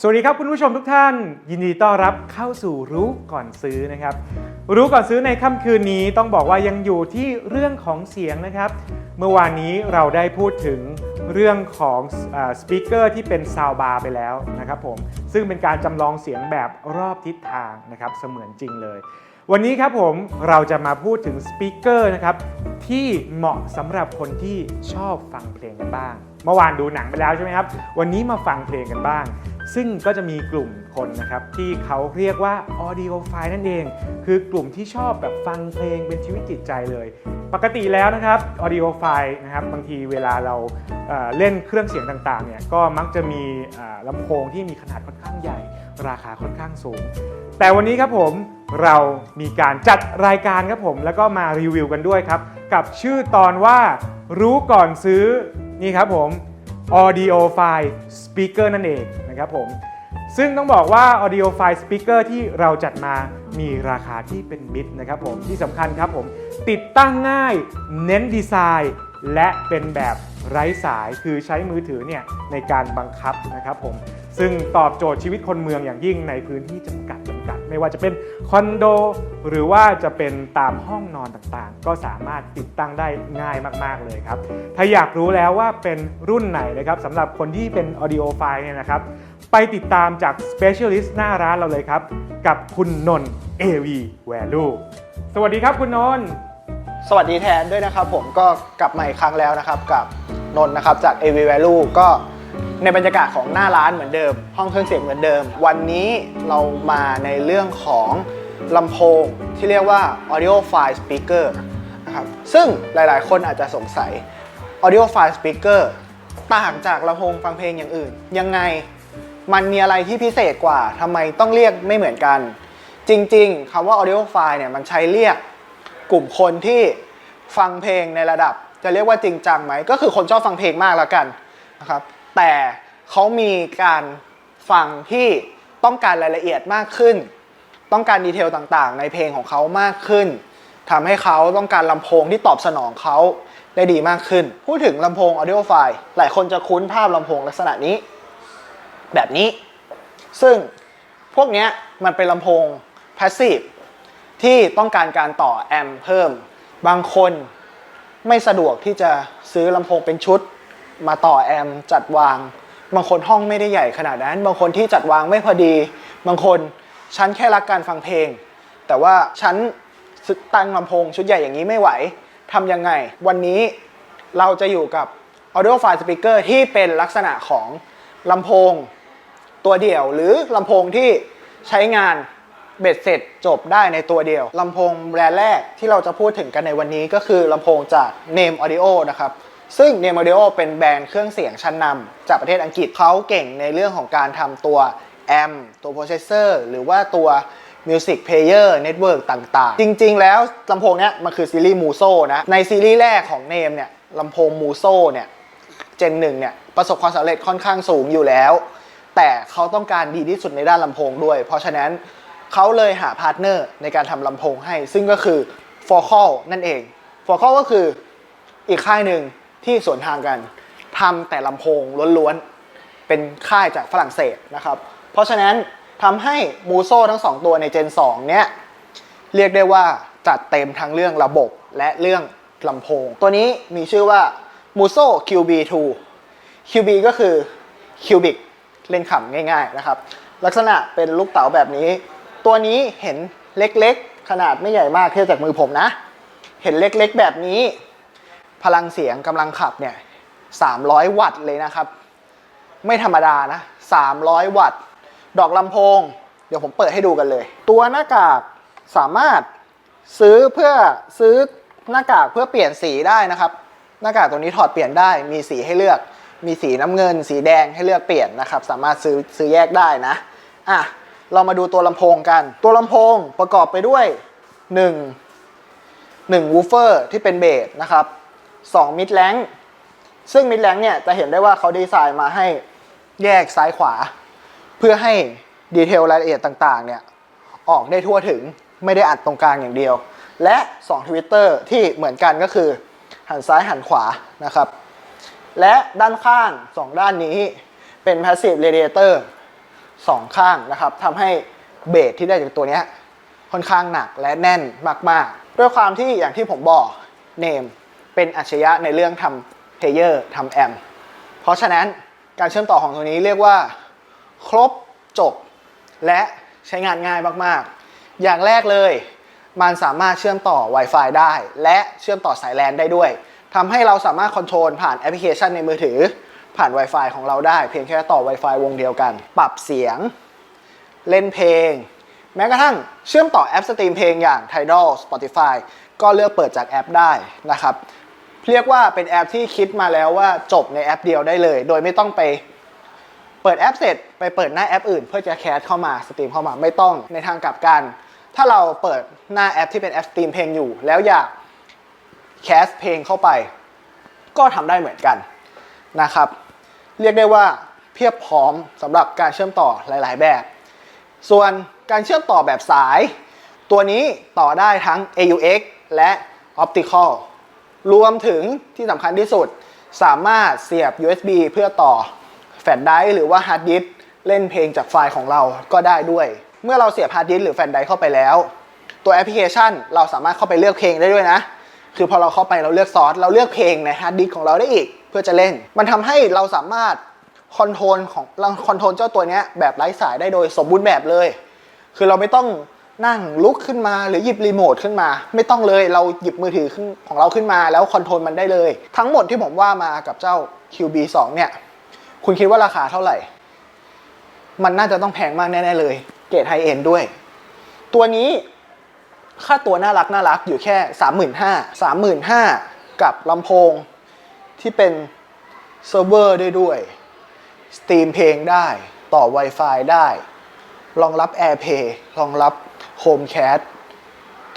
สวัสดีครับคุณผู้ชมทุกท่าน ยินดีต้อนรับเข้าสู่รู้ก่อนซื้อนะครับ รู้ก่อนซื้อในค่ำคืนนี้ต้องบอกว่ายังอยู่ที่เรื่องของเสียงนะครับ เมื่อวานนี้เราได้พูดถึงเรื่องของสปีกเกอร์ที่เป็นซาวบาร์ไปแล้วนะครับผมซึ่งเป็นการจำลองเสียงแบบรอบทิศทางนะครับเสมือนจริงเลย วันนี้ครับผมเราจะมาพูดถึงสปีกเกอร์นะครับที่เหมาะสำหรับคนที่ชอบฟังเพลงกันบ้าง เมื่อวานดูหนังไปแล้วใช่ไหมครับ วันนี้มาฟังเพลงกันบ้าง ซึ่งก็จะมีกลุ่มคนนะครับที่เขาเรียกว่า audio file นั่นเอง คือกลุ่มที่ชอบแบบฟังเพลงเป็นชีวิตจิตใจเลย ปกติแล้วนะครับ audio file นะครับบางทีเวลาเราเเล่นเครื่องเสียงต่างๆเนี่ยก็มักจะมีลำโพงที่มีขนาดค่อนข้างใหญ่ ราคาค่อนข้างสูง แต่วันนี้ครับผมเรามีการจัดรายการครับผมแล้วก็มารีวิวกันด้วยครับ กับชื่อตอนว่ารู้ก่อนซื้อนี่ครับผม Audio File Speaker นั่นเองนะครับผมซึ่งต้องบอกว่า Audio File Speaker ที่เราจัดมามีราคาที่เป็นมิตรนะครับผมที่สำคัญครับผมติดตั้งง่ายเน้นดีไซน์ และเป็นแบบไร้สายคือใช้มือถือเนี่ยในการบังคับนะครับผมซึ่งตอบโจทย์ชีวิตคนเมืองอย่างยิ่งในพื้นที่จำกัดจำกัด ไม่ว่าจะเป็นคอนโดหรือว่าจะเป็นตามห้องนอนต่างๆ ก็สามารถติดตั้งได้ง่ายมากๆเลยครับ ถ้าอยากรู้แล้วว่าเป็นรุ่นไหนนะครับสำหรับคนที่เป็น audio file เนี่ยนะครับ ไปติดตามจาก specialist หน้าร้านเราเลยครับ กับคุณนนท์ AV Value สวัสดีครับคุณนนท์ สวัสดีแทนด้วยนะครับผมก็กลับมาอีกครั้งแล้วนะครับกับนนท์นะครับจาก AV Value ก็ ในบรรยากาศของหน้าร้านเหมือนเดิม ห้องเครื่องเสียงเหมือนเดิม วันนี้เรามาในเรื่องของลำโพงที่เรียกว่า Audio File Speaker นะครับซึ่งหลายๆ คนอาจจะสงสัย Audio File Speaker ต่างจากลำโพงฟังเพลงอย่างอื่น ยังไงมันมีอะไรที่พิเศษกว่าทำไมต้องเรียกไม่เหมือนกัน จริงๆคำว่า Audio File เนี่ยมันใช้เรียกกลุ่มคนที่ฟังเพลงในระดับ จะเรียกว่าจริงจังไหม ก็คือคนชอบฟังเพลงมากแล้วกันนะครับ แต่เขามีการฟังที่ต้องการรายละเอียดมากขึ้น ต้องการดีเทลต่างๆ ในเพลงของเขามากขึ้นทำให้เขาต้องการลำโพงที่ตอบสนองเขาได้ดีมากขึ้น พูดถึงลำโพง audio file หลายคนจะคุ้นภาพลำโพงลักษณะนี้ แบบนี้ ซึ่งพวกนี้มันเป็นลำโพง passive ที่ต้องการการต่อแอมป์เพิ่ม บางคนไม่สะดวกที่จะซื้อลำโพงเป็นชุด มาต่อแอมจัดวาง บางคนห้องไม่ได้ใหญ่ขนาดนั้น บางคนที่จัดวางไม่พอดี บางคนฉันแค่รักการฟังเพลง แต่ว่าฉันตั้งลำโพงชุดใหญ่อย่างนี้ไม่ไหวทำยังไง วันนี้เราจะอยู่กับ Audio File Speaker ที่เป็นลักษณะของลำโพงตัวเดี่ยวหรือลำโพงที่ใช้งานเบ็ดเสร็จจบได้ในตัวเดียวลำโพงแบรนด์แรกที่เราจะพูดถึงกันในวันนี้ก็คือลำโพงจาก Name Audio นะครับ ซึ่ง Name Audio เป็นแบรนด์เครื่องเสียงชั้นนำจากประเทศอังกฤษเขาเก่งในเรื่องของการทำตัวแอมตัวโปรเซสเซอร์หรือว่าตัว Music Player Network ต่างๆ จริง ๆ แล้วลำโพงเนี้ยมันคือซีรีส์ Muso นะ ในซีรีส์แรกของ Name เนี่ยลำโพง Muso เนี่ยเจนหนึ่งเนี่ยประสบความสำเร็จค่อนข้างสูงอยู่แล้ว แต่เขาต้องการดีที่สุดในด้านลำโพงด้วย เพราะฉะนั้นเขาเลยหาพาร์ทเนอร์ในการทำลำโพงให้ ซึ่งก็คือ f o c a l นั่นเอง f o c a l ก็คืออีกค่ายหนึ่ง ที่สวนทางกันทำแต่ลำโพงล้วนๆ เป็นค่ายจากฝรั่งเศสนะครับ เพราะฉะนั้นทำให้มูโซทั้งสองตัวในเจน2เนี้ยเรียกได้ว่าจัดเต็มทั้งเรื่องระบบและเรื่องลำโพง ตัวนี้มีชื่อว่า Muso QB2 QB ก็คือ Cubic เล่นขำง่ายๆนะครับ ลักษณะเป็นลูกเต๋าแบบนี้ ตัวนี้เห็นเล็กๆ ขนาดไม่ใหญ่มากเทียบจากมือผมนะ เห็นเล็กๆแบบนี้ พลังเสียงกำลังขับเนี่ย300 วัตต์เลยนะครับ ไม่ธรรมดานะ 300 วัตต์ ดอกลำโพง เดี๋ยวผมเปิดให้ดูกันเลย ตัวหน้ากากสามารถซื้อเพื่อซื้อหน้ากากเพื่อเปลี่ยนสีได้นะครับ หน้ากากตัวนี้ถอดเปลี่ยนได้ มีสีให้เลือก มีสีน้ำเงิน สีแดงให้เลือกเปลี่ยนนะครับ สามารถซื้อซื้อแยกได้นะอะเรามาดูตัวลำโพงกัน ตัวลำโพงประกอบไปด้วย 1 1วูฟเฟอร์ที่เป็นเบสนะครับ 2มิดแลงซึ่งมิดแลงเนี่ยจะเห็นได้ว่าเขาดีไซน์มาให้แยกซ้ายขวา เพื่อให้ดีเทลรายละเอียดต่างๆเนี่ยออกได้ทั่วถึงไม่ได้อัดตรงกลางอย่างเดียว และ2ทวิตเตอร์ที่เหมือนกันก็คือ หันซ้ายหันขวานะครับ และด้านข้าง 2 ด้านนี้เป็น Passive Radiator สองข้างนะครับทำให้เบสที่ได้จากตัวเนี้ยค่อนข้างหนักและแน่นมาก ๆ ด้วยความที่อย่างที่ผมบอกเนม เป็นอัจฉริยะในเรื่องทำเพลเยอร์ทำแอมเพราะฉะนั้นการเชื่อมต่อของตัวนี้เรียกว่า ครบจบ และใช้งานง่ายมากๆ อย่างแรกเลย มันสามารถเชื่อมต่อ Wi-Fi ได้ และเชื่อมต่อสายแลนได้ด้วยทำให้เราสามารถคอนโทรลผ่านแอปพลิเคชันในมือถือ ผ่าน Wi-Fi ของเราได้ เพียงแค่ต่อ Wi-Fi วงเดียวกัน ปรับเสียง เล่นเพลง แม้กระทั่งเชื่อมต่อแอปสตรีมเพลงอย่าง Tidal Spotify ก็เลือกเปิดจากแอปได้นะครับ เรียกว่าเป็นแอปที่คิดมาแล้วว่าจบในแอปเดียวได้เลย โดยไม่ต้องไปเปิดแอปเสร็จไปเปิดหน้าแอปอื่น เพื่อจะแคสเข้ามาสตรีมเข้ามาไม่ต้องในทางกลับกัน ถ้าเราเปิดหน้าแอปที่เป็นแอปสตรีมเพลงอยู่ แล้วอยากแคสเพลงเข้าไป ก็ทำได้เหมือนกันนะครับ เรียกได้ว่าเพียบพร้อมสำหรับการเชื่อมต่อหลาย ๆ แบบ ส่วนการเชื่อมต่อแบบสาย ตัวนี้ต่อได้ทั้ง AUX และ Optical รวมถึงที่สำคัญที่สุด สามารถเสียบ USB เพื่อต่อแฟลชไดร์หรือว่าฮาร์ดดิสก์เล่นเพลงจากไฟล์ของเราก็ได้ด้วย เมื่อเราเสียบฮาร์ดดิสก์หรือแฟลชไดร์เข้าไปแล้ว ตัวแอปพลิเคชันเราสามารถเข้าไปเลือกเพลงได้ด้วยนะ คือพอเราเข้าไปเราเลือกซอสเราเลือกเพลงในฮาร์ดดิสก์ของเราได้อีก เพื่อจะเล่น มันทำให้เราสามารถคอนโทรลของเราคอนโทรลเจ้าตัวนี้แบบไร้สายได้โดยสมบูรณ์แบบเลย คือเราไม่ต้อง นั่งลุกขึ้นมาหรือหยิบรีโมทขึ้นมา ไม่ต้องเลยเราหยิบมือถือขึ้นของเราขึ้นมาแล้วคอนโทรลมันได้เลย ทั้งหมดที่ผมว่ามากับเจ้า QB2 เนี่ย คุณคิดว่าราคาเท่าไหร่ มันน่าจะต้องแพงมากแน่ ๆ เลย เกรดไฮเอ็นด้วย ตัวนี้ค่าตัวน่ารักน่ารักอยู่แค่ 35,000 35,000 กับลำโพงที่เป็นเซิร์ฟเวอร์ได้ด้วยสตรีมเพลงได้ต่อ Wi-Fi ได้ รองรับ AirPlay รองรับ Chromecast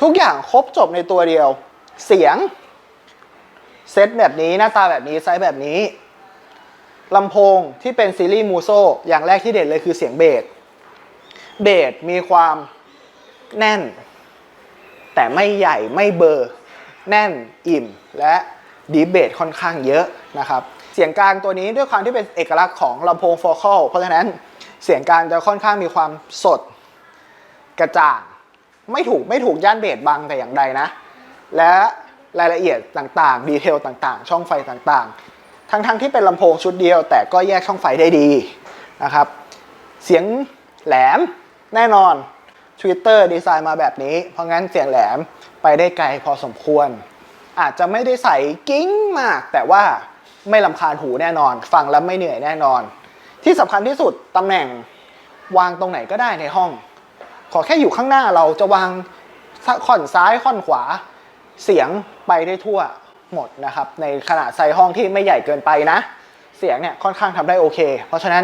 ทุกอย่างครบจบในตัวเดียว เสียง เซตแบบนี้หน้าตาแบบนี้ ไซส์แบบนี้ลำโพงที่เป็นซีรีส์มูโซอย่างแรกที่เด่นเลยคือเสียงเบส เบสมีความแน่น แต่ไม่ใหญ่ไม่เบอร์ แน่นอิ่มและดีเบสค่อนข้างเยอะนะครับ เสียงกลางตัวนี้ด้วยความที่เป็นเอกลักษณ์ของลำโพงโฟคัลเพราะฉะนั้นเสียงกลางจะค่อนข้างมีความสดกระจ่าง ไม่ถูกไม่ถูกย่านเบสบังแต่อย่างใดนะ และรายละเอียดต่างๆ ดีเทลต่างๆ ช่องไฟต่างๆ ทั้งๆที่เป็นลำโพงชุดเดียว แต่ก็แยกช่องไฟได้ดีนะครับ เสียงแหลมแน่นอน Twitter ดีไซน์มาแบบนี้ เพราะงั้นเสียงแหลมไปได้ไกลพอสมควร อาจจะไม่ได้ใส่กิ้งมาก แต่ว่าไม่ลำคาญหูแน่นอน ฟังแล้วไม่เหนื่อยแน่นอน ที่สำคัญที่สุดตำแหน่งวางตรงไหนก็ได้ในห้อง ขอแค่อยู่ข้างหน้าเราจะวางค่อนซ้ายค่อนขวาเสียงไปได้ทั่วหมดนะครับ ในขนาดไซส์ห้องที่ไม่ใหญ่เกินไปนะ เสียงเนี่ยค่อนข้างทำได้โอเค เพราะฉะนั้น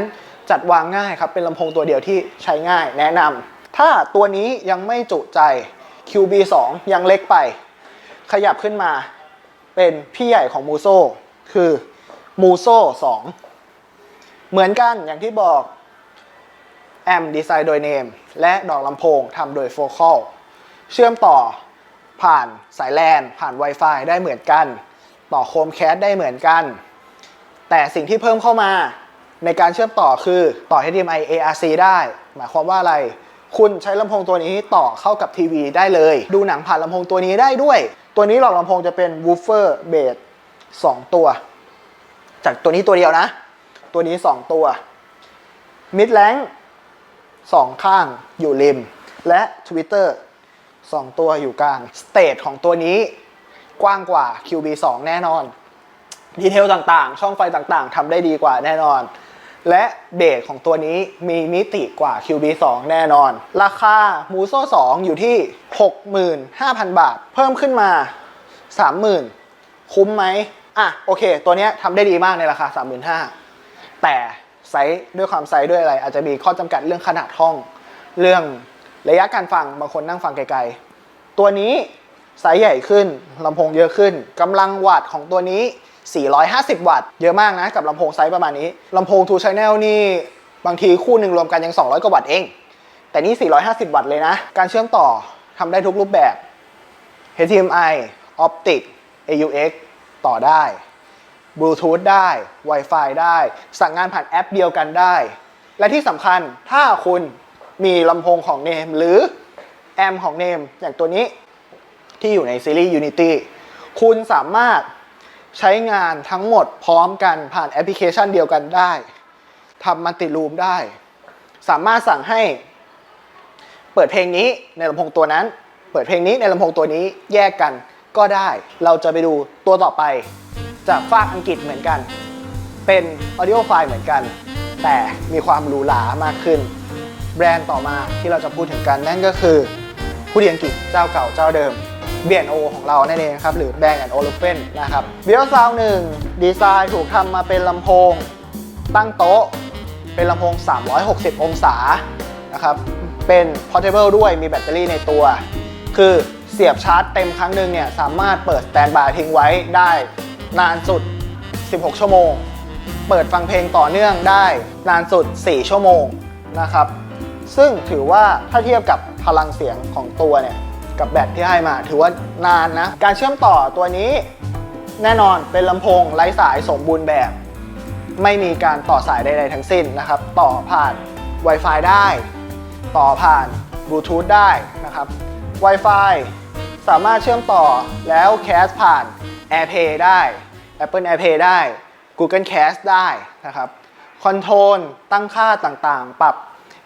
จัดวางง่ายครับ เป็นลำโพงตัวเดียวที่ใช้ง่ายแนะนำถ้าตัวนี้ยังไม่จุใจ QB2 ยังเล็กไป ขยับขึ้นมาเป็นพี่ใหญ่ของมูโซคือมูโซ2เหมือนกันอย่างที่บอก แอมดีไซน์โดยเนมและดอกลำโพงทำโดยโฟค a l เชื่อมต่อผ่านสายแลนผ่าน Wi-Fi ได้เหมือนกัน ต่อโคมแคสได้เหมือนกัน แต่สิ่งที่เพิ่มเข้ามาในการเชื่อมต่อคือต่อ HDMI ARC ได้ หมายความว่าอะไร คุณใช้ลำโพงตัวนี้ต่อเข้ากับทีวีได้เลย ดูหนังผ่านลำโพงตัวนี้ได้ด้วย ตัวนี้หลอกลำโพงจะเป็น woofer base 2ตัว จากตัวนี้ตัวเดียวนะ ตัวนี้ 2 ตัว mid l a n g สองข้างอยู่ริม และ Twitter 2 ตัวอยู่กลางสเตจของตัวนี้กว้างกว่า QB2 แน่นอน ดีเทลต่างๆ ช่องไฟต่างๆทำได้ดีกว่าแน่นอน และเบสของตัวนี้มีมิติกว่า QB2 แน่นอน ราคา m u s o 2อยู่ที่ 65,000 บาท เพิ่มขึ้นมา 30,000 คุ้มไหมอะโอเค ตัวนี้ทำได้ดีมากในราคา 35,000แต่ ไซส์ด้วยความไซส์ด้วยอะไร อาจจะมีข้อจำกัดเรื่องขนาดห้อง เรื่องระยะการฟังบางคนนั่งฟังไกลๆ ตัวนี้ไซส์ใหญ่ขึ้นลำโพงเยอะขึ้นกำลังวัตต์ของตัวนี้ 450 วัตต์เยอะมากนะ กับลำโพงไซส์ประมาณนี้ลำโพง2 Channel นี่บางทีคู่หนึ่งรวมกันยัง 200 กว่าวัตต์เอง แต่นี่ 450 วัตต์เลยนะ การเชื่อมต่อทำได้ทุกรูปแบบ HDMI Optic AUX ต่อได้ บลูทูธได้ Wi-Fi ได้ สั่งงานผ่านแอปเดียวกันได้ และที่สำคัญถ้าคุณมีลำโพงของเนมหรือแอมของเนมอย่างตัวนี้ที่อยู่ในซีรีส์ Unity คุณสามารถใช้งานทั้งหมดพร้อมกันผ่านแอปพลิเคชันเดียวกันได้ทำมัลติรูมได้ สามารถสั่งให้เปิดเพลงนี้ในลำโพงตัวนั้น เปิดเพลงนี้ในลำโพงตัวนี้แยกกันก็ได้ เราจะไปดูตัวต่อไป จากฝากอังกฤษเหมือนกัน เป็น audio file เหมือนกัน แต่มีความหรูหรามากขึ้น แบรนด์ต่อมาที่เราจะพูดถึงกันนั่นก็คือ ผู้ดีอังกฤษเจ้าเก่าเจ้าเดิม B&O ของเรานั่นเองครับ หรือ Bang Olufsen นะครับ b i o Sound 1ดีไซน์ถูกทำมาเป็นลำโพง ตั้งโต๊ะ เป็นลำโพง 360 องศานะครับเป็น portable ด้วยมีแบตเตอรี่ในตัว คือเสียบชาร์จเต็มครั้งหนึ่งเนี่ยสามารถเปิด standby ทิ้งไว้ได้ นานสุด 16 ชั่วโมง เปิดฟังเพลงต่อเนื่องได้นานสุด 4 ชั่วโมงนะครับ ซึ่งถือว่าถ้าเทียบกับพลังเสียงของตัวเนี่ย กับแบตที่ให้มาถือว่านานนะ การเชื่อมต่อตัวนี้แน่นอนเป็นลำโพงไร้สายสมบูรณ์แบบ ไม่มีการต่อสายใดๆทั้งสิ้นนะครับ ต่อผ่าน Wi-Fi ได้ ต่อผ่านบลูทูธได้นะครับ Wi-Fi สามารถเชื่อมต่อแล้วแคสผ่าน AirPlay ได้ Apple AirPlay ได้ Google Cast ได้นะครับคอนโทรลตั้งค่าต่างๆ ปรับ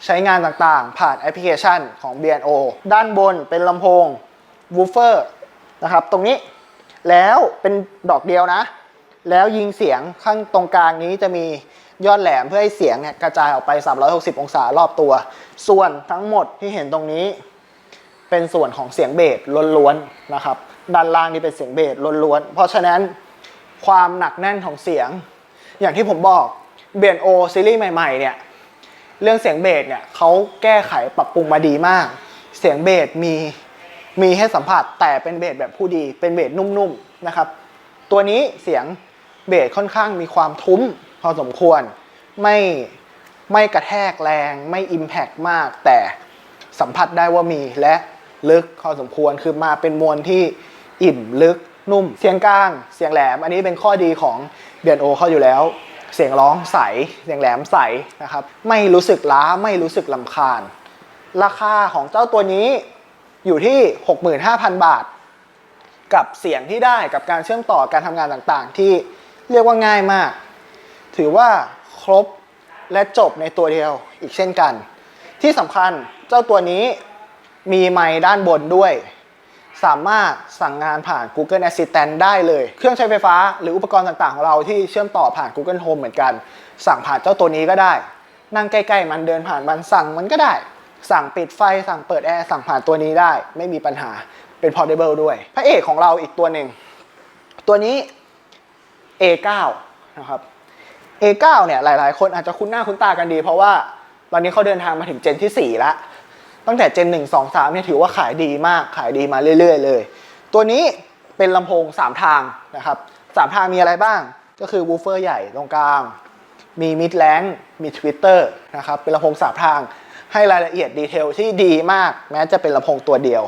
ใช้งานต่างๆ ผ่านแอปพลิเคชันของ BNO ด้านบนเป็นลำโพง woofer นะครับตรงนี้แล้วเป็นดอกเดียวนะ แล้วยิงเสียงข้างตรงกลางนี้จะมียอดแหลมเพื่อให้เสียงเนี่ยกระจายออกไป 360 องศารอบตัว ส่วนทั้งหมดที่เห็นตรงนี้ เป็นส่วนของเสียงเบสล้วนๆนะครับ ด้านล่างนี่เป็นเสียงเบสล้วนๆ เพราะฉะนั้นความหนักแน่นของเสียง อย่างที่ผมบอกเบียนโอซีรีส์ใหม่ๆเนี่ยเรื่องเสียงเบสเนี่ยเขาแก้ไขปรับปรุงมาดีมาก เสียงเบสมีมีให้สัมผัสแต่เป็นเบสแบบผู้ดี เป็นเบสนุ่มๆนะครับ ตัวนี้เสียงเบสค่อนข้างมีความทุ้มพอสมควร ไม่ไม่กระแทกแรง ไม่อิมแพกมาก แต่สัมผัสได้ว่ามีและลึกพอสมควรคือมาเป็นมวลที่ อิ่มลึกนุ่ม เสียงกลาง เสียงแหลม อันนี้เป็นข้อดีของเบียนโอเขาอยู่แล้ว เสียงร้องใส เสียงแหลมใสนะครับ ไม่รู้สึกล้า ไม่รู้สึกลำคาญ ราคาของเจ้าตัวนี้อยู่ที่ 65,000 บาท กับเสียงที่ได้กับการเชื่อมต่อการทำงานต่างๆ ที่เรียกว่าง่ายมาก ถือว่าครบและจบในตัวเดียวอีกเช่นกัน ที่สำคัญเจ้าตัวนี้มีไมค์ด้านบนด้วย สามารถสั่งงานผ่าน Google Assistant ได้เลย เครื่องใช้ไฟฟ้าหรืออุปกรณ์ต่างๆของเราที่เชื่อมต่อผ่าน Google Home เหมือนกัน สั่งผ่านเจ้าตัวนี้ก็ได้ นั่งใกล้ๆ มันเดินผ่านมันสั่งมันก็ได้ สั่งปิดไฟ สั่งเปิดแอร์สั่งผ่านตัวนี้ได้ ไม่มีปัญหาเป็น portable ด้วย พระเอกของเราอีกตัวหนึ่ง ตัวนี้ A9 นะครับ A9 เนี่ยหลายๆ คนอาจจะคุ้นหน้าคุ้นตากันดี เพราะว่าตอนนี้เขาเดินทางมาถึงเจนที่4แล้ว ตั้งแต่เจน1 2 3เนี่ยถือว่าขายดีมากขายดีมาเรื่อย ๆ เลย ตัวนี้เป็นลำโพง 3 ทางนะครับ3ทางมีอะไรบ้าง ก็คือวูฟเฟอร์ใหญ่ตรงกลาง มีมิดแลงมีทวิตเตอร์นะครับเป็นลำโพง3ทางให้รายละเอียดดีเทลที่ดีมาก แม้จะเป็นลำโพงตัวเดียว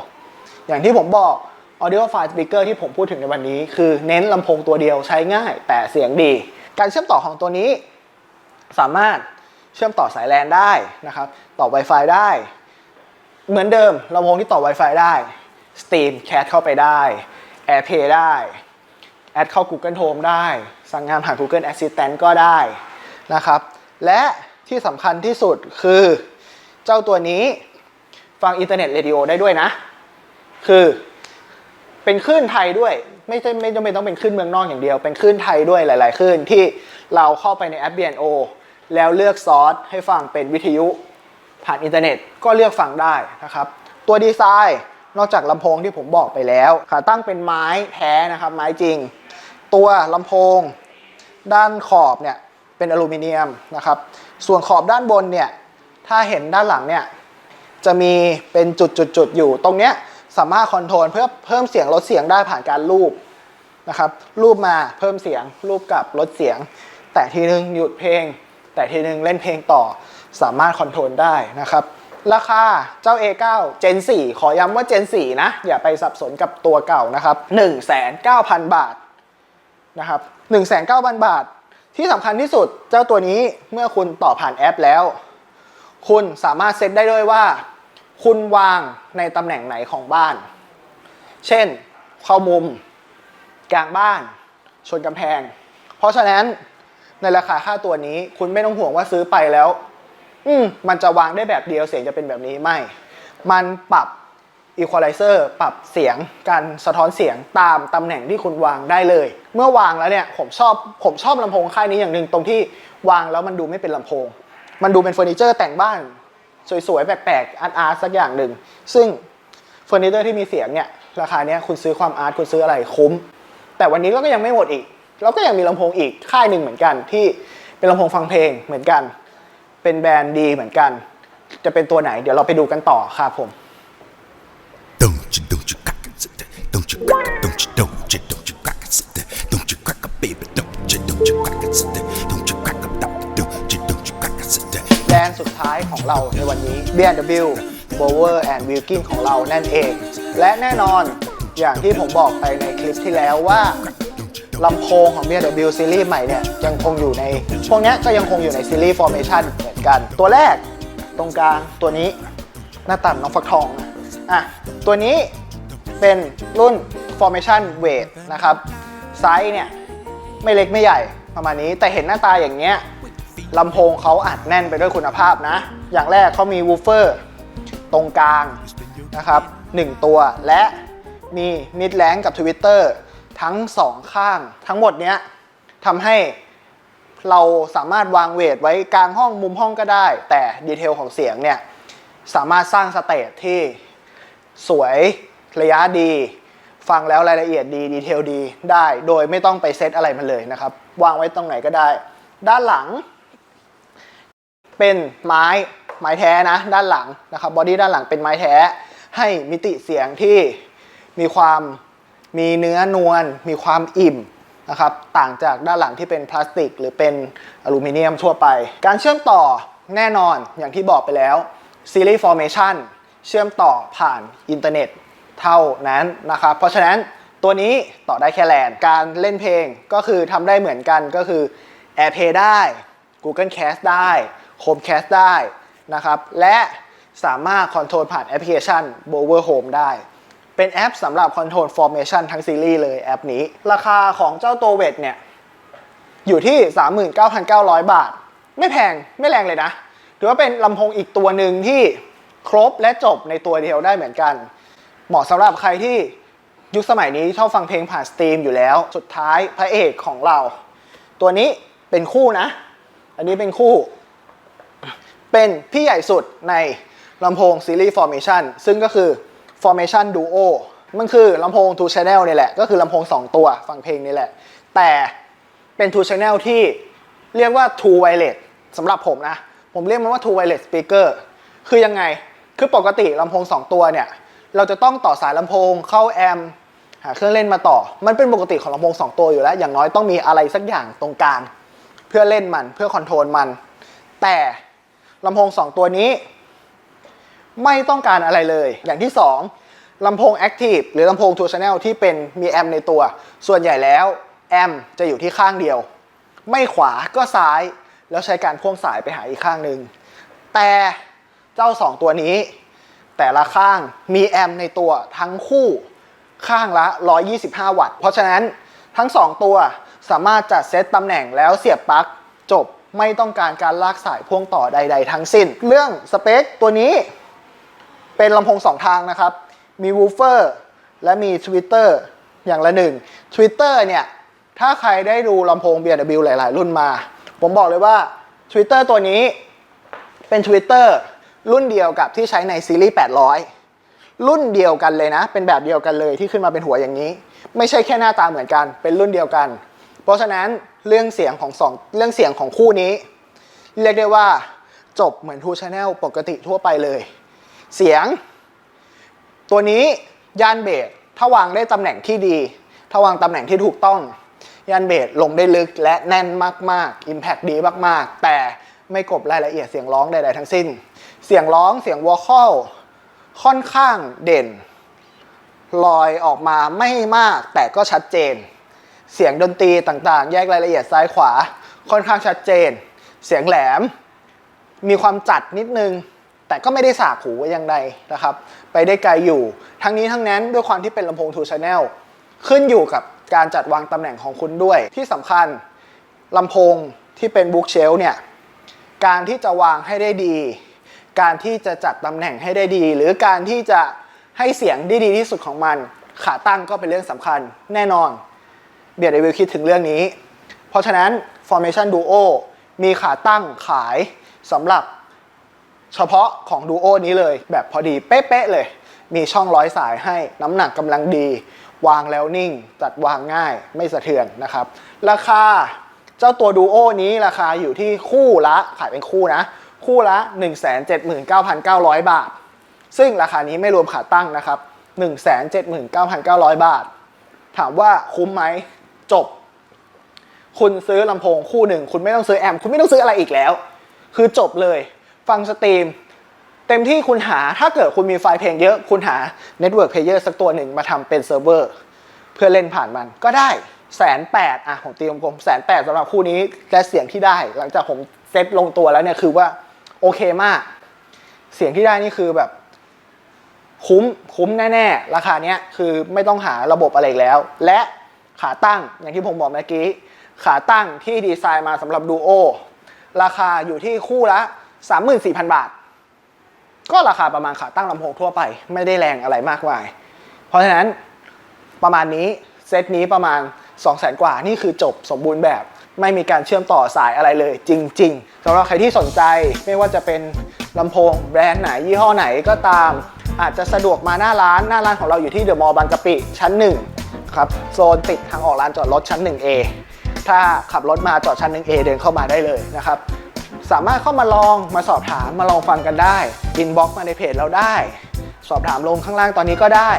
อย่างที่ผมบอก Audio File Speaker ที่ผมพูดถึงในวันนี้ คือเน้นลำโพงตัวเดียวใช้ง่ายแต่เสียงดี การเชื่อมต่อของตัวนี้ สามารถเชื่อมต่อสายแลนได้นะครับ ต่อ Wi-Fi ได้ เหมือนเดิมลำโพงที่ต่อ Wi-Fi ได้ Steam Cat เข้าไปได้ AirPlay ได้แอดเข้า Google Home ได้ สั่งงานผ่าน Google Assistant ก็ได้นะครับ และที่สำคัญที่สุดคือเจ้าตัวนี้ฟังอินเทอร์เน็ตเรดิโอได้ด้วยนะ คือเป็นคลื่นไทยด้วย ไม่ใช่ไม่จำเป็นต้องเป็นคลื่นเมืองนอกอย่างเดียว เป็นคลื่นไทยด้วยหลาย ๆ คลื่นที่เราเข้าไปในแอป B&O แล้วเลือกซอสให้ฟังเป็นวิทยุ ผ่านอินเทอร์เน็ตก็เลือกฟังได้นะครับ ตัวดีไซน์นอกจากลำโพงที่ผมบอกไปแล้วขาตั้งเป็นไม้แท้นะครับไม้จริง ตัวลำโพง ด้านขอบเนี่ยเป็นอลูมิเนียมนะครับ ส่วนขอบด้านบนเนี่ยถ้าเห็นด้านหลังเนี่ยจะมีเป็นจุดๆ ๆ อยู่ ตรงเนี้ยสามารถคอนโทรลเพื่อเพิ่มเสียงลดเสียงได้ผ่านการลูบนะครับลูบมาเพิ่มเสียงลูบกลับลดเสียง แต่ทีนึงหยุดเพลง แต่ทีนึงเล่นเพลงต่อ สามารถคอนโทรลได้นะครับ ราคาเจ้า A9 Gen 4 ขอย้ำว่า Gen 4 นะ อย่าไปสับสนกับตัวเก่านะครับ 19,000 บาทนะครับ1 9 0 0 0 บาท ที่สำคัญที่สุดเจ้าตัวนี้เมื่อคุณต่อผ่านแอปแล้ว คุณสามารถเซตได้ด้วยว่า คุณวางในตำแหน่งไหนของบ้าน เช่น เข้ามุม กลางบ้าน ชนกำแพง เพราะฉะนั้นในราคาค่าตัวนี้คุณไม่ต้องห่วงว่าซื้อไปแล้ว อืมมันจะวางได้แบบเดียวเสียงจะเป็นแบบนี้ไม่ มันปรับ Equalizer ปรับเสียงการสะท้อนเสียงตามตำแหน่งที่คุณวางได้เลย เมื่อวางแล้วเนี่ยผมชอบผมชอบลำโพงค่ายนี้อย่างหนึ่งตรงที่วางแล้วมันดูไม่เป็นลำโพง มันดูเป็นเฟอร์นิเจอร์แต่งบ้าน สวยๆ แปลกๆอาร์ตอาร์ตสักอย่างหนึ่ง ซึ่งเฟอร์นิเจอร์ที่มีเสียงเนี่ยราคาเนี้ยคุณซื้อความอาร์ตคุณซื้ออะไรคุ้ม แต่วันนี้เราก็ยังไม่หมดอีก เราก็ยังมีลำโพงอีกค่ายหนึ่งเหมือนกันที่เป็นลำโพงฟังเพลงเหมือนกัน เป็นแบรนด์ดีเหมือนกัน จะเป็นตัวไหน เดี๋ยวเราไปดูกันต่อครับผม Don't you, don't you crack it, sit there. Don't you crack it, don't you, don't you, don't you crack it, sit there. Don't you crack it, baby, don't you, don't you crack it, sit there. Don't you crack it, don't you, don't you crack it, sit there. แบรนด์สุดท้ายของเราในวันนี้ B&W Bower and Wilkin ของเรานั่นเอง และแน่นอนอย่างที่ผมบอกไปในคลิปที่แล้วว่า ลำโพงของ B&W ซีรีส์ใหม่เนี่ยยังคงอยู่ใน พวกนี้ก็ยังคงอยู่ในซีรีส์ Formation เหมือนกัน ตัวแรกตรงกลางตัวนี้หน้าตัดน้องฟักทองนะอะตัวนี้เป็นรุ่น Formation Weight นะครับไซส์เนี่ยไม่เล็กไม่ใหญ่ประมาณนี้แต่เห็นหน้าตาอย่างเงี้ยลำโพงเขาอัดแน่นไปด้วยคุณภาพนะ อย่างแรกเขามีวูฟเฟอร์ตรงกลางนะครับ 1 ตัวและมีมิดแลงกับ ทวิตเตองข้าง ทั้งหมดเนี้ยทำให้เราสามารถวางเวทไว้กลางห้องมุมห้องก็ได้ แต่ดีเทลของเสียงเนี่ยสามารถสร้างสเตจที่สวยระยะดี ฟังแล้วรายละเอียดดีดีเทลดีได้ โดยไม่ต้องไปเซตอะไรมันเลยนะครับ วางไว้ตรงไหนก็ได้ ด้านหลัง เป็นไม้ไม้แท้นะ ด้านหลังนะครับบอดี้ด้านหลังเป็นไม้แท้ให้มิติเสียงที่มีความ มีเนื้อนวลมีความอิ่มนะครับต่างจากด้านหลังที่เป็นพลาสติก หรือเป็นอลูมิเนียมทั่วไป การเชื่อมต่อแน่นอนอย่างที่บอกไปแล้ว Series Formation เชื่อมต่อผ่านอินเทอร์เน็ตเท่านั้นนะครับ เพราะฉะนั้นตัวนี้ต่อได้แค่แลนการเล่นเพลงก็คือทำได้เหมือนกันก็คือ AirPlay ได้ Google Cast ได้ Chromecast ได้นะครับ และสามารถคอนโทรลผ่านแอปพลิเคชัน Bower Home ได้ เป็นแอปสำหรับคอนโทรล Formation ทั้งซีรีส์เลยแอปนี้ ราคาของเจ้าตัวเวทเนี่ย อยู่ที่ 39,900 บาท ไม่แพงไม่แรงเลยนะ ถือว่าเป็นลำโพงอีกตัวหนึ่งที่ครบและจบในตัวเดียวได้เหมือนกัน เหมาะสำหรับใครที่ยุคสมัยนี้ชอบฟังเพลงผ่านสตรีมอยู่แล้ว สุดท้ายพระเอกของเรา ตัวนี้เป็นคู่นะ อันนี้เป็นคู่ เป็นพี่ใหญ่สุดในลำโพงซีรีส์ Formation ซึ่งก็คือ Formation Duo มันคือลำโพง Two Channel นี่แหละ ก็คือลำโพง 2 ตัวฟังเพลงนี่แหละ แต่เป็น Two Channel ที่เรียกว่า Two Wireless สำหรับผมนะ ผมเรียกมันว่า Two Wireless Speaker คือยังไง คือปกติลำโพง 2 ตัวเนี่ย เราจะต้องต่อสายลำโพงเข้าแอมหาเครื่องเล่นมาต่อ มันเป็นปกติของลำโพง 2 ตัวอยู่แล้ว อย่างน้อยต้องมีอะไรสักอย่างตรงกลาง เพื่อเล่นมันเพื่อคอนโทรลมัน แต่ลำโพง 2 ตัวนี้ ไม่ต้องการอะไรเลย อย่างที่ 2ลำโพง Active หรือลำโพง Two Channel ที่เป็นมีแอมป์ในตัว ส่วนใหญ่แล้วแอมป์จะอยู่ที่ข้างเดียว ไม่ขวาก็ซ้าย แล้วใช้การพ่วงสายไปหาอีกข้างหนึ่งแต่เจ้า 2 ตัวนี้ แต่ละข้างมีแอมป์ในตัวทั้งคู่ข้างละ 125 วัตต์ เพราะฉะนั้นทั้ง 2 ตัวสามารถจัดเซตตำแหน่งแล้วเสียบปลั๊กจบไม่ต้องการการลากสายพ่วงต่อใด ๆ ทั้งสิ้น เรื่องสเปคตัวนี้ เป็นลำโพงสองทางนะครับ มีวูเฟอร์และมีทวิตเตอร์อย่างละหนึ่งทวิตเตอร์เนี่ย ถ้าใครได้ดูลำโพง B&W หลาย ๆ รุ่นมา ผมบอกเลยว่า Twitter ตัวนี้เป็น Twitter รุ่นเดียวกับที่ใช้ในซีรีส์ 800 รุ่นเดียวกันเลยนะ เป็นแบบเดียวกันเลยที่ขึ้นมาเป็นหัวอย่างนี้ ไม่ใช่แค่หน้าตาเหมือนกัน เป็นรุ่นเดียวกัน เพราะฉะนั้นเรื่องเสียงของสองเรื่องเสียงของคู่นี้ เรียกได้ว่าจบเหมือน Two Channel ปกติทั่วไปเลย เสียง ตัวนี้ย่านเบสถ้าวางได้ตำแหน่งที่ดี ถ้าวางตำแหน่งที่ถูกต้องย่านเบสลงได้ลึกและแน่นมากๆ Impact ดีมากๆ แต่ไม่กบรายละเอียดเสียงร้องใดๆทั้งสิ้น เสียงร้องเสียงวอลคอลค่อนข้างเด่น ลอยออกมาไม่มากแต่ก็ชัดเจน เสียงดนตรีต่างๆ แยกรายละเอียดซ้ายขวา ค่อนข้างชัดเจน เสียงแหลม มีความจัดนิดนึง แต่ก็ไม่ได้สากหูไว้อย่างใดนะครับ ไปได้ไกลอยู่ ทั้งนี้ทั้งนั้นด้วยความที่เป็นลำโพง Two Channel ขึ้นอยู่กับการจัดวางตำแหน่งของคุณด้วย ที่สำคัญลำโพงที่เป็นบุ๊กเชลเนี่ย การที่จะวางให้ได้ดี การที่จะจัดตำแหน่งให้ได้ดี หรือการที่จะให้เสียงได้ดีที่สุดของมัน ขาตั้งก็เป็นเรื่องสำคัญแน่นอนเบียร์เดวิลคิดถึงเรื่องนี้ เพราะฉะนั้น Formation Duo มีขาตั้งขายสำหรับ เฉพาะของ Duo นี้เลย แบบพอดีเป๊ะๆเลย มีช่องร้อยสายให้น้ำหนักกำลังดี วางแล้วนิ่ง จัดวางง่ายไม่สะเทือนนะครับ ราคาเจ้าตัว Duo นี้ราคาอยู่ที่คู่ละขายเป็นคู่นะ คู่ละ 179,900 บาท ซึ่งราคานี้ไม่รวมขาตั้งนะครับ 179,900 บาท ถามว่าคุ้มไหมจบ คุณซื้อลำโพงคู่หนึ่ง คุณไม่ต้องซื้อแอมป์คุณไม่ต้องซื้ออะไรอีกแล้ว คือจบเลย ฟังสตรีม เต็มที่คุณหาถ้าเกิดคุณมีไฟล์เพลงเยอะ คุณหา Network Player สักตัวหนึ่งมาทำเป็นเซิร์ฟเวอร์เพื่อเล่นผ่านมันก็ได้แสนแปดอะผมตีกลมๆแสนแปดสำหรับคู่นี้และเสียงที่ได้ หลังจากผมเซตลงตัวแล้วเนี่ยคือว่าโอเคมาก เสียงที่ได้นี่คือแบบ คุ้มคุ้มแน่ๆ ราคาเนี้ยคือไม่ต้องหาระบบอะไรแล้ว และขาตั้งอย่างที่ผมบอกเมื่อกี้ ขาตั้งที่ดีไซน์มาสำหรับดูโอราคาอยู่ที่คู่ละ 34,000 บาท ก็ราคาประมาณขาตั้งลำโพงทั่วไป ไม่ได้แรงอะไรมากมาย เพราะฉะนั้นประมาณนี้เซตนี้ประมาณ 2 0 0 0 0 0กว่านี่คือจบสมบูรณ์แบบ ไม่มีการเชื่อมต่อสายอะไรเลย จริงๆสำหรับใครที่สนใจไม่ว่าจะเป็นลำโพงแบรนด์ไหนยี่ห้อไหนก็ตาม อาจจะสะดวกมาหน้าร้านหน้าร้านของเราอยู่ที่เดอะมอลล์บางกะปิชั้น 1 ครับ โซนติดทางออกลานจอดรถชั้น 1A ถ้าขับรถมาจอดชั้น 1A เดินเข้ามาได้เลยนะครับ สามารถเข้ามาลองมาสอบถามมาลองฟังกันได้อินบ็อกมาในเพจเราได้ สอบถามลงข้างล่างตอนนี้ก็ได้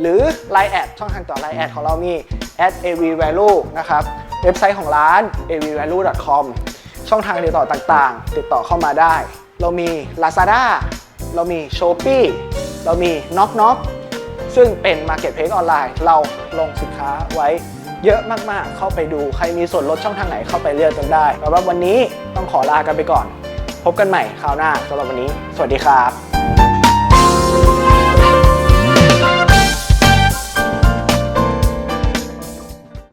หรือ Line แอดช่องทางต่อ Line แอดของเรามี @avvalue นะครับเว็บไซต์ของร้าน avvalue.com ช่องทางติดต่อต่างๆ ติดต่อเข้ามาได้ เรามี Lazada เรามี Shopee เรามี Knock Knock ซึ่งเป็น Marketplace ออนไลน์ เราลงสินค้าไว้ เยอะมากๆ เข้าไปดูใครมีส่วนลดช่องทางไหนเข้าไปเลือกกันได้สำหรับวันนี้ต้องขอลากันไปก่อน พบกันใหม่คราวหน้าสำหรับวันนี้ สวัสดีครับ